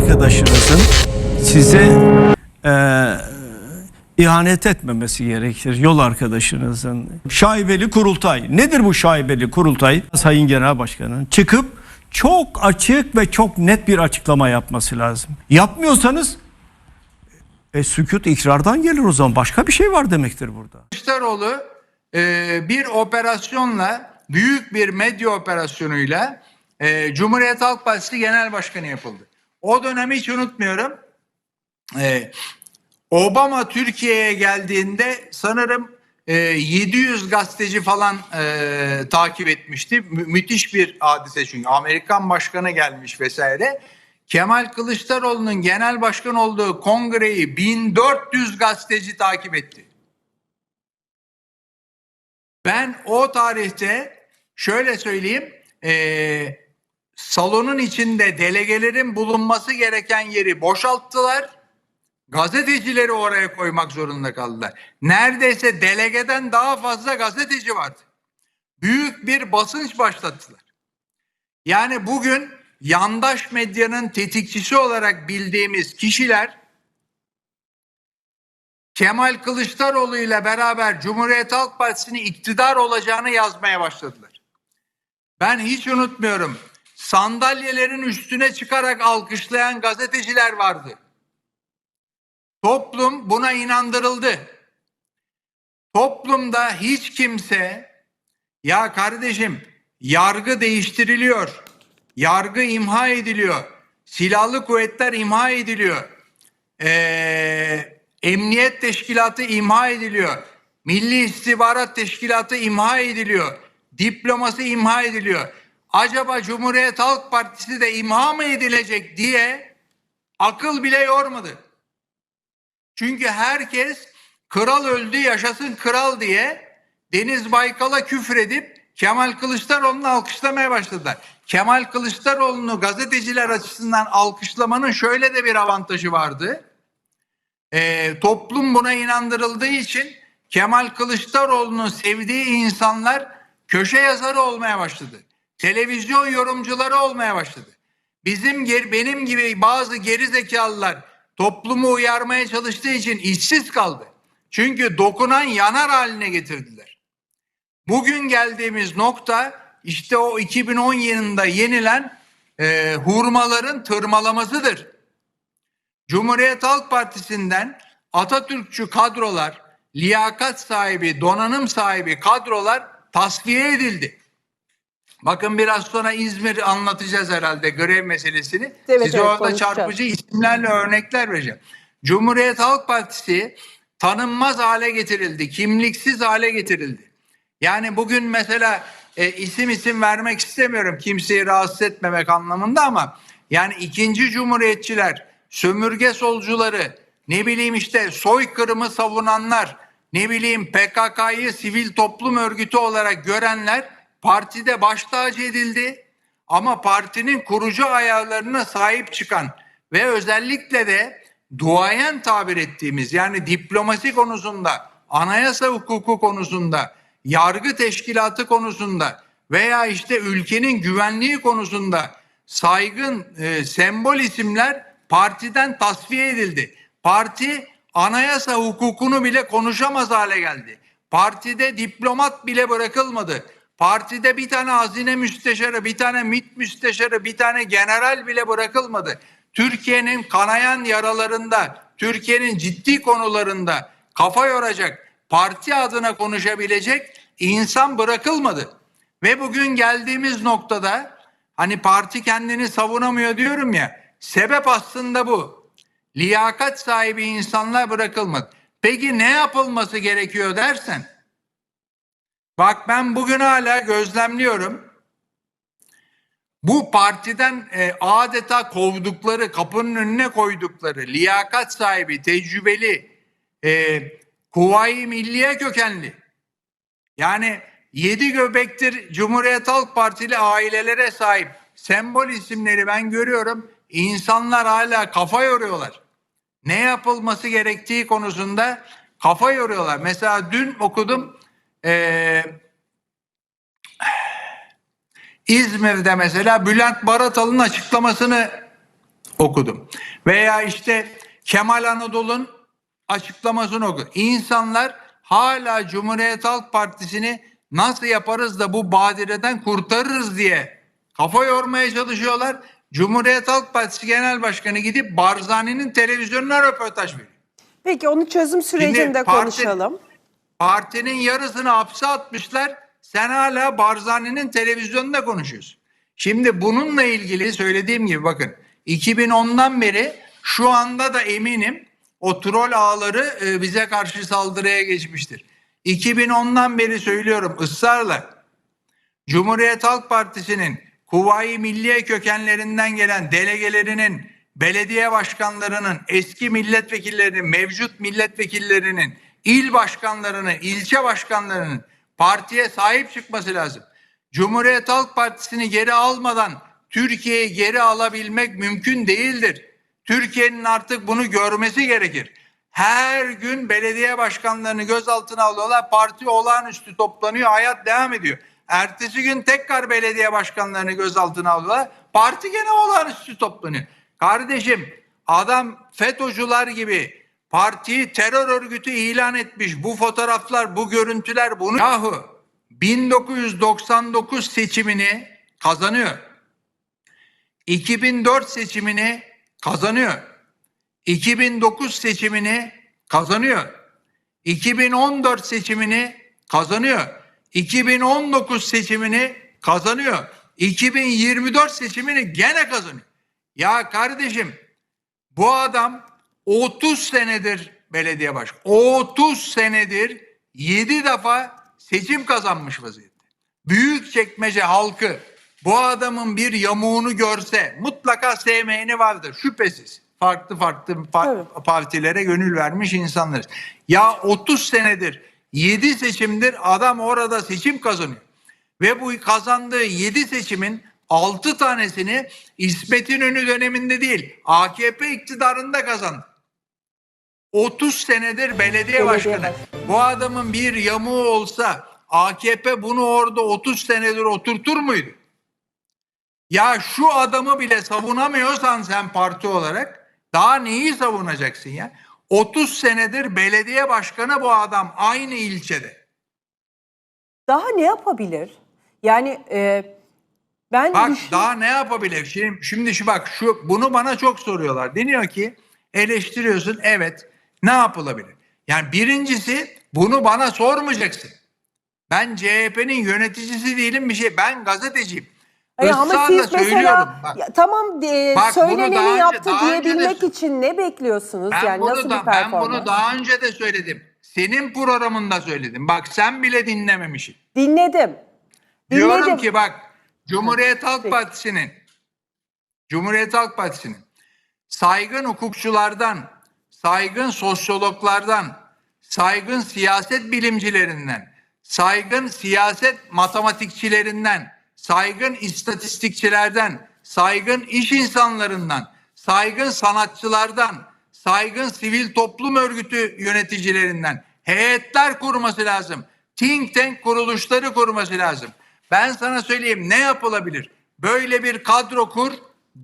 arkadaşınızın size e, ihanet etmemesi gerekir. Yol arkadaşınızın. Şaibeli kurultay. Nedir bu şaibeli kurultay? Sayın Genel Başkan'ın çıkıp çok açık ve çok net bir açıklama yapması lazım. Yapmıyorsanız e, sükut ikrardan gelir o zaman. Başka bir şey var demektir burada. Kılıçdaroğlu e, bir operasyonla büyük bir medya operasyonuyla e, Cumhuriyet Halk Partisi Genel Başkanı yapıldı. O dönemi hiç unutmuyorum. E, Obama Türkiye'ye geldiğinde sanırım e, 700 gazeteci falan e, takip etmişti. Mü- müthiş bir hadise çünkü Amerikan başkanı gelmiş vesaire. Kemal Kılıçdaroğlu'nun genel başkan olduğu kongreyi 1400 gazeteci takip etti. Ben o tarihte şöyle söyleyeyim, eee, salonun içinde delegelerin bulunması gereken yeri boşalttılar. Gazetecileri oraya koymak zorunda kaldılar. Neredeyse delegeden daha fazla gazeteci vardı. Büyük bir basınç başlattılar. Yani bugün yandaş medyanın tetikçisi olarak bildiğimiz kişiler Kemal Kılıçdaroğlu ile beraber Cumhuriyet Halk Partisi'nin iktidar olacağını yazmaya başladılar. Ben hiç unutmuyorum. Sandalyelerin üstüne çıkarak alkışlayan gazeteciler vardı. Toplum buna inandırıldı. Toplumda hiç kimse ya kardeşim yargı değiştiriliyor. Yargı imha ediliyor. Silahlı kuvvetler imha ediliyor. Ee, emniyet teşkilatı imha ediliyor. Milli İstihbarat Teşkilatı imha ediliyor. Diploması imha ediliyor. Acaba Cumhuriyet Halk Partisi de imha mı edilecek diye akıl bile yormadı. Çünkü herkes kral öldü yaşasın kral diye Deniz Baykal'a küfredip Kemal Kılıçdaroğlu'nu alkışlamaya başladılar. Kemal Kılıçdaroğlu'nu gazeteciler açısından alkışlamanın şöyle de bir avantajı vardı. Ee, toplum buna inandırıldığı için Kemal Kılıçdaroğlu'nu sevdiği insanlar köşe yazarı olmaya başladı. Televizyon yorumcuları olmaya başladı. Bizim ger- benim gibi bazı geri zekalılar toplumu uyarmaya çalıştığı için işsiz kaldı. Çünkü dokunan yanar haline getirdiler. Bugün geldiğimiz nokta işte o 2010 yılında yenilen e, hurmaların tırmalamasıdır. Cumhuriyet Halk Partisi'nden Atatürkçü kadrolar, liyakat sahibi, donanım sahibi kadrolar tasfiye edildi. Bakın biraz sonra İzmir anlatacağız herhalde grev meselesini. Evet, Size evet, orada çarpıcı isimlerle örnekler vereceğim. Cumhuriyet Halk Partisi tanınmaz hale getirildi, kimliksiz hale getirildi. Yani bugün mesela e, isim isim vermek istemiyorum kimseyi rahatsız etmemek anlamında ama yani ikinci cumhuriyetçiler, sömürge solcuları, ne bileyim işte soykırımı savunanlar, ne bileyim PKK'yı sivil toplum örgütü olarak görenler partide baş tacı edildi. Ama partinin kurucu ayarlarına sahip çıkan ve özellikle de duayen tabir ettiğimiz yani diplomasi konusunda, anayasa hukuku konusunda, yargı teşkilatı konusunda veya işte ülkenin güvenliği konusunda saygın e, sembol isimler partiden tasfiye edildi. Parti anayasa hukukunu bile konuşamaz hale geldi. Partide diplomat bile bırakılmadı. Partide bir tane hazine müsteşarı, bir tane MİT müsteşarı, bir tane general bile bırakılmadı. Türkiye'nin kanayan yaralarında, Türkiye'nin ciddi konularında kafa yoracak, parti adına konuşabilecek insan bırakılmadı. Ve bugün geldiğimiz noktada hani parti kendini savunamıyor diyorum ya, sebep aslında bu. Liyakat sahibi insanlar bırakılmadı. Peki ne yapılması gerekiyor dersen, Bak ben bugün hala gözlemliyorum. Bu partiden e, adeta kovdukları, kapının önüne koydukları, liyakat sahibi, tecrübeli, e, Kuvayi Milliye kökenli. Yani yedi göbektir Cumhuriyet Halk Partili ailelere sahip sembol isimleri ben görüyorum. İnsanlar hala kafa yoruyorlar. Ne yapılması gerektiği konusunda kafa yoruyorlar. Mesela dün okudum ee, İzmir'de mesela Bülent Baratal'ın açıklamasını okudum. Veya işte Kemal Anadolu'nun açıklamasını okudum. İnsanlar hala Cumhuriyet Halk Partisi'ni nasıl yaparız da bu badireden kurtarırız diye kafa yormaya çalışıyorlar. Cumhuriyet Halk Partisi Genel Başkanı gidip Barzani'nin televizyonuna röportaj veriyor. Peki onu çözüm sürecinde parti- konuşalım. Partinin yarısını hapse atmışlar. Sen hala Barzani'nin televizyonunda konuşuyorsun. Şimdi bununla ilgili söylediğim gibi bakın 2010'dan beri şu anda da eminim o troll ağları e, bize karşı saldırıya geçmiştir. 2010'dan beri söylüyorum ısrarla Cumhuriyet Halk Partisi'nin Kuvayi Milliye kökenlerinden gelen delegelerinin, belediye başkanlarının, eski milletvekillerinin, mevcut milletvekillerinin, il başkanlarının, ilçe başkanlarının partiye sahip çıkması lazım. Cumhuriyet Halk Partisi'ni geri almadan Türkiye'yi geri alabilmek mümkün değildir. Türkiye'nin artık bunu görmesi gerekir. Her gün belediye başkanlarını gözaltına alıyorlar. Parti olağanüstü toplanıyor. Hayat devam ediyor. Ertesi gün tekrar belediye başkanlarını gözaltına alıyorlar. Parti gene olağanüstü toplanıyor. Kardeşim adam FETÖ'cüler gibi partiyi terör örgütü ilan etmiş. Bu fotoğraflar, bu görüntüler bunu... Yahu 1999 seçimini kazanıyor. 2004 seçimini kazanıyor. 2009 seçimini kazanıyor. 2014 seçimini kazanıyor. 2019 seçimini kazanıyor. 2024 seçimini gene kazanıyor. Ya kardeşim bu adam 30 senedir belediye başkanı. 30 senedir 7 defa seçim kazanmış vaziyette. Büyükçekmece halkı bu adamın bir yamuğunu görse mutlaka sevmeyeni vardır şüphesiz. Farklı farklı pa- Evet. partilere gönül vermiş insanlarız. Ya 30 senedir 7 seçimdir adam orada seçim kazanıyor. Ve bu kazandığı 7 seçimin 6 tanesini İsmet İnönü döneminde değil AKP iktidarında kazandı. 30 senedir belediye başkanı. Bu adamın bir yamuğu olsa AKP bunu orada 30 senedir oturtur muydu? Ya şu adamı bile savunamıyorsan sen parti olarak daha neyi savunacaksın ya? 30 senedir belediye başkanı bu adam aynı ilçede. Daha ne yapabilir? Yani e, ben Bak düşün- daha ne yapabilir? Şimdi, şimdi şu bak şu bunu bana çok soruyorlar. Deniyor ki eleştiriyorsun evet ne yapılabilir? Yani birincisi bunu bana sormayacaksın. Ben CHP'nin yöneticisi değilim bir şey. Ben gazeteciyim. Ay, ama siz söylüyorum. mesela Bak. ya, tamam e, Bak, söyleneni daha önce- yaptı daha önce de- diyebilmek için ne bekliyorsunuz? Ben yani bunu nasıl da, bir ben performans? bunu daha önce de söyledim. Senin programında söyledim. Bak sen bile dinlememişsin. Dinledim. Diyorum Dinledim. ki bak Cumhuriyet Halk. Partisi'nin Cumhuriyet Halk Partisi'nin saygın hukukçulardan, saygın sosyologlardan, saygın siyaset bilimcilerinden, saygın siyaset matematikçilerinden, saygın istatistikçilerden, saygın iş insanlarından, saygın sanatçılardan, saygın sivil toplum örgütü yöneticilerinden heyetler kurması lazım. Think tank kuruluşları kurması lazım. Ben sana söyleyeyim ne yapılabilir? Böyle bir kadro kur,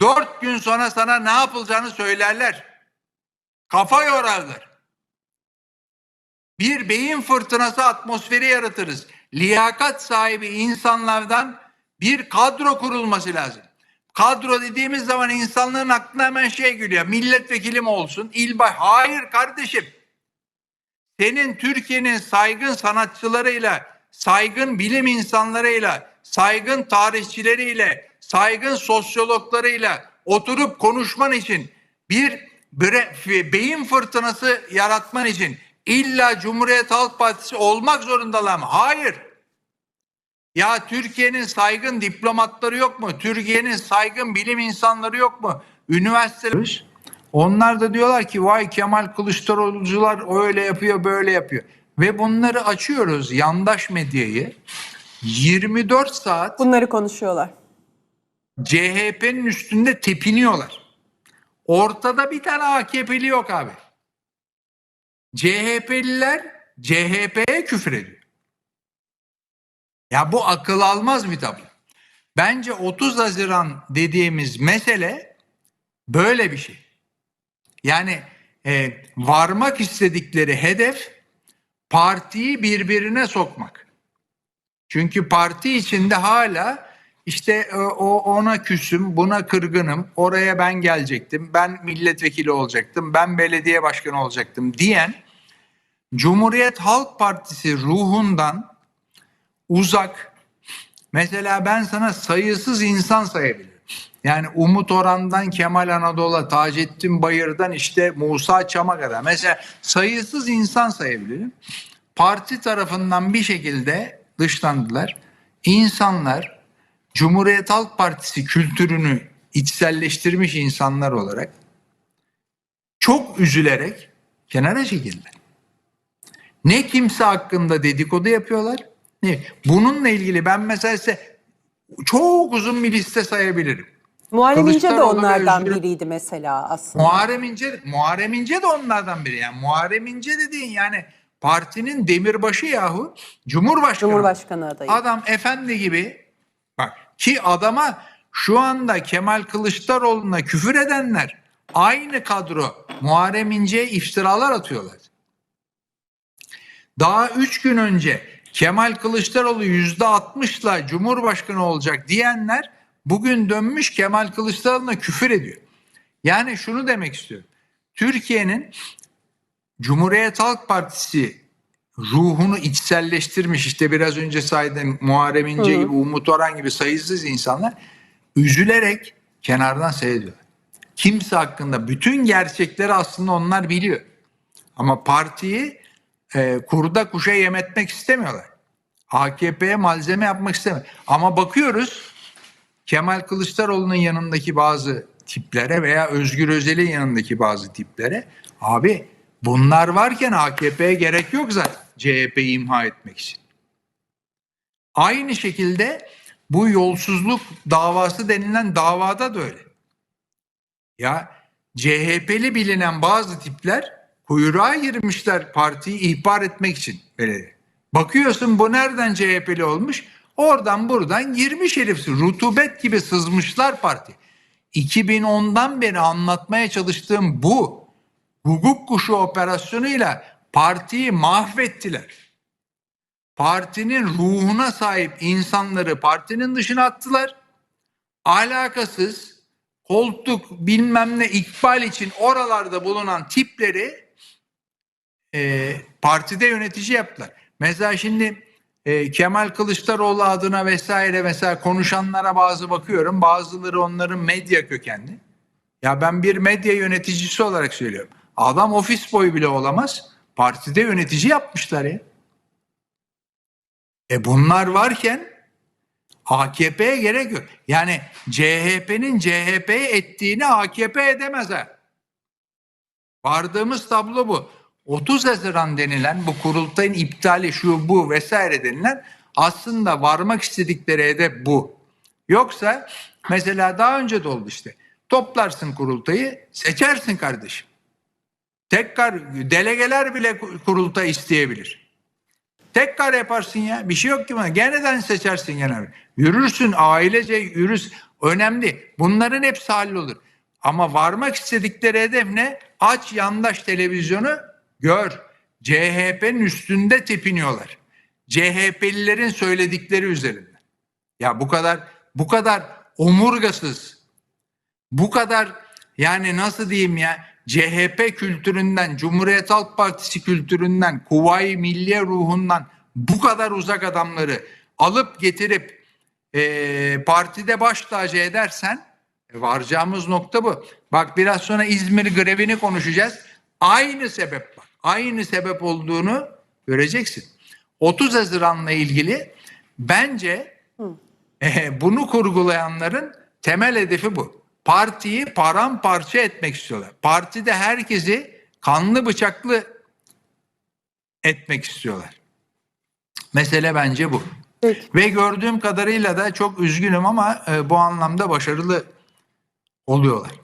dört gün sonra sana ne yapılacağını söylerler. Kafa yorarlar. Bir beyin fırtınası atmosferi yaratırız. Liyakat sahibi insanlardan bir kadro kurulması lazım. Kadro dediğimiz zaman insanların aklına hemen şey geliyor. Milletvekili mi olsun? İl baş... Hayır kardeşim. Senin Türkiye'nin saygın sanatçılarıyla, saygın bilim insanlarıyla, saygın tarihçileriyle, saygın sosyologlarıyla oturup konuşman için bir bre- beyin fırtınası yaratman için illa Cumhuriyet Halk Partisi olmak zorundalar mı? Hayır. Ya Türkiye'nin saygın diplomatları yok mu? Türkiye'nin saygın bilim insanları yok mu? Üniversiteler. Onlar da diyorlar ki vay Kemal Kılıçdaroğlu'cular öyle yapıyor böyle yapıyor. Ve bunları açıyoruz yandaş medyayı. 24 saat Bunları konuşuyorlar. CHP'nin üstünde tepiniyorlar. Ortada bir tane AKP'li yok abi. CHP'liler CHP'ye küfür ediyor. Ya bu akıl almaz bir tablo. Bence 30 Haziran dediğimiz mesele Böyle bir şey. Yani e, varmak istedikleri hedef partiyi birbirine sokmak. Çünkü parti içinde hala işte e, o ona küsüm, buna kırgınım, oraya ben gelecektim, ben milletvekili olacaktım, ben belediye başkanı olacaktım diyen Cumhuriyet Halk Partisi ruhundan uzak. Mesela ben sana sayısız insan sayabilirim. Yani Umut Oran'dan Kemal Anadolu'ya, Taceddin Bayır'dan işte Musa Çam'a kadar. Mesela sayısız insan sayabilirim. Parti tarafından bir şekilde dışlandılar. İnsanlar Cumhuriyet Halk Partisi kültürünü içselleştirmiş insanlar olarak çok üzülerek kenara çekildiler. Ne kimse hakkında dedikodu yapıyorlar. Ne? Bununla ilgili ben mesela size çok uzun bir liste sayabilirim. Muharrem İnce de onlardan biriydi mesela aslında. Muharrem İnce, Muharrem İnce de onlardan biri. Yani Muharrem İnce dediğin yani partinin demirbaşı yahu Cumhurbaşkanı. Cumhurbaşkanı adayı. Adam efendi gibi bak ki adama şu anda Kemal Kılıçdaroğlu'na küfür edenler aynı kadro Muharrem İnce'ye iftiralar atıyorlar. Daha üç gün önce Kemal Kılıçdaroğlu yüzde altmışla Cumhurbaşkanı olacak diyenler bugün dönmüş Kemal Kılıçdaroğlu'na küfür ediyor. Yani şunu demek istiyorum. Türkiye'nin Cumhuriyet Halk Partisi ruhunu içselleştirmiş işte biraz önce saydığım Muharrem İnce gibi Umut Orhan gibi sayısız insanlar üzülerek kenardan seyrediyorlar. Kimse hakkında bütün gerçekleri aslında onlar biliyor. Ama partiyi e, kurda kuşa yem etmek istemiyorlar. AKP'ye malzeme yapmak istemiyor. Ama bakıyoruz Kemal Kılıçdaroğlu'nun yanındaki bazı tiplere veya Özgür Özel'in yanındaki bazı tiplere abi bunlar varken AKP'ye gerek yok zaten CHP'yi imha etmek için. Aynı şekilde bu yolsuzluk davası denilen davada da öyle. Ya CHP'li bilinen bazı tipler kuyruğa girmişler partiyi ihbar etmek için. Böyle. Bakıyorsun bu nereden CHP'li olmuş? Oradan buradan girmiş herif. Rutubet gibi sızmışlar parti. 2010'dan beri anlatmaya çalıştığım bu hukuk kuşu operasyonuyla partiyi mahvettiler. Partinin ruhuna sahip insanları partinin dışına attılar. Alakasız koltuk bilmem ne ikbal için oralarda bulunan tipleri e, partide yönetici yaptılar. Mesela şimdi e, Kemal Kılıçdaroğlu adına vesaire mesela konuşanlara bazı bakıyorum. Bazıları onların medya kökenli. Ya ben bir medya yöneticisi olarak söylüyorum. Adam ofis boyu bile olamaz. Partide yönetici yapmışlar ya. E bunlar varken AKP'ye gerek yok. Yani CHP'nin CHP'ye ettiğini AKP edemez ha. Vardığımız tablo bu. 30 Haziran denilen bu kurultayın iptali şu bu vesaire denilen aslında varmak istedikleri hedef bu. Yoksa mesela daha önce de oldu işte. Toplarsın kurultayı seçersin kardeşim. Tekrar delegeler bile kurultay isteyebilir. Tekrar yaparsın ya. Bir şey yok ki buna. Geneden seçersin genel. Yürürsün ailece yürürsün. Önemli. Bunların hepsi hallolur. Ama varmak istedikleri hedef ne? Aç yandaş televizyonu gör. CHP'nin üstünde tepiniyorlar. CHP'lilerin söyledikleri üzerinden. Ya bu kadar bu kadar omurgasız, bu kadar yani nasıl diyeyim ya CHP kültüründen, Cumhuriyet Halk Partisi kültüründen, Kuvayi Milliye ruhundan bu kadar uzak adamları alıp getirip e, partide baş tacı edersen e, varacağımız nokta bu. Bak biraz sonra İzmir grevini konuşacağız. Aynı sebep bak. Aynı sebep olduğunu göreceksin. 30 Haziran'la ilgili bence e, bunu kurgulayanların temel hedefi bu. Partiyi paramparça etmek istiyorlar. Partide herkesi kanlı bıçaklı etmek istiyorlar. Mesele bence bu. Peki. Ve gördüğüm kadarıyla da çok üzgünüm ama e, bu anlamda başarılı oluyorlar.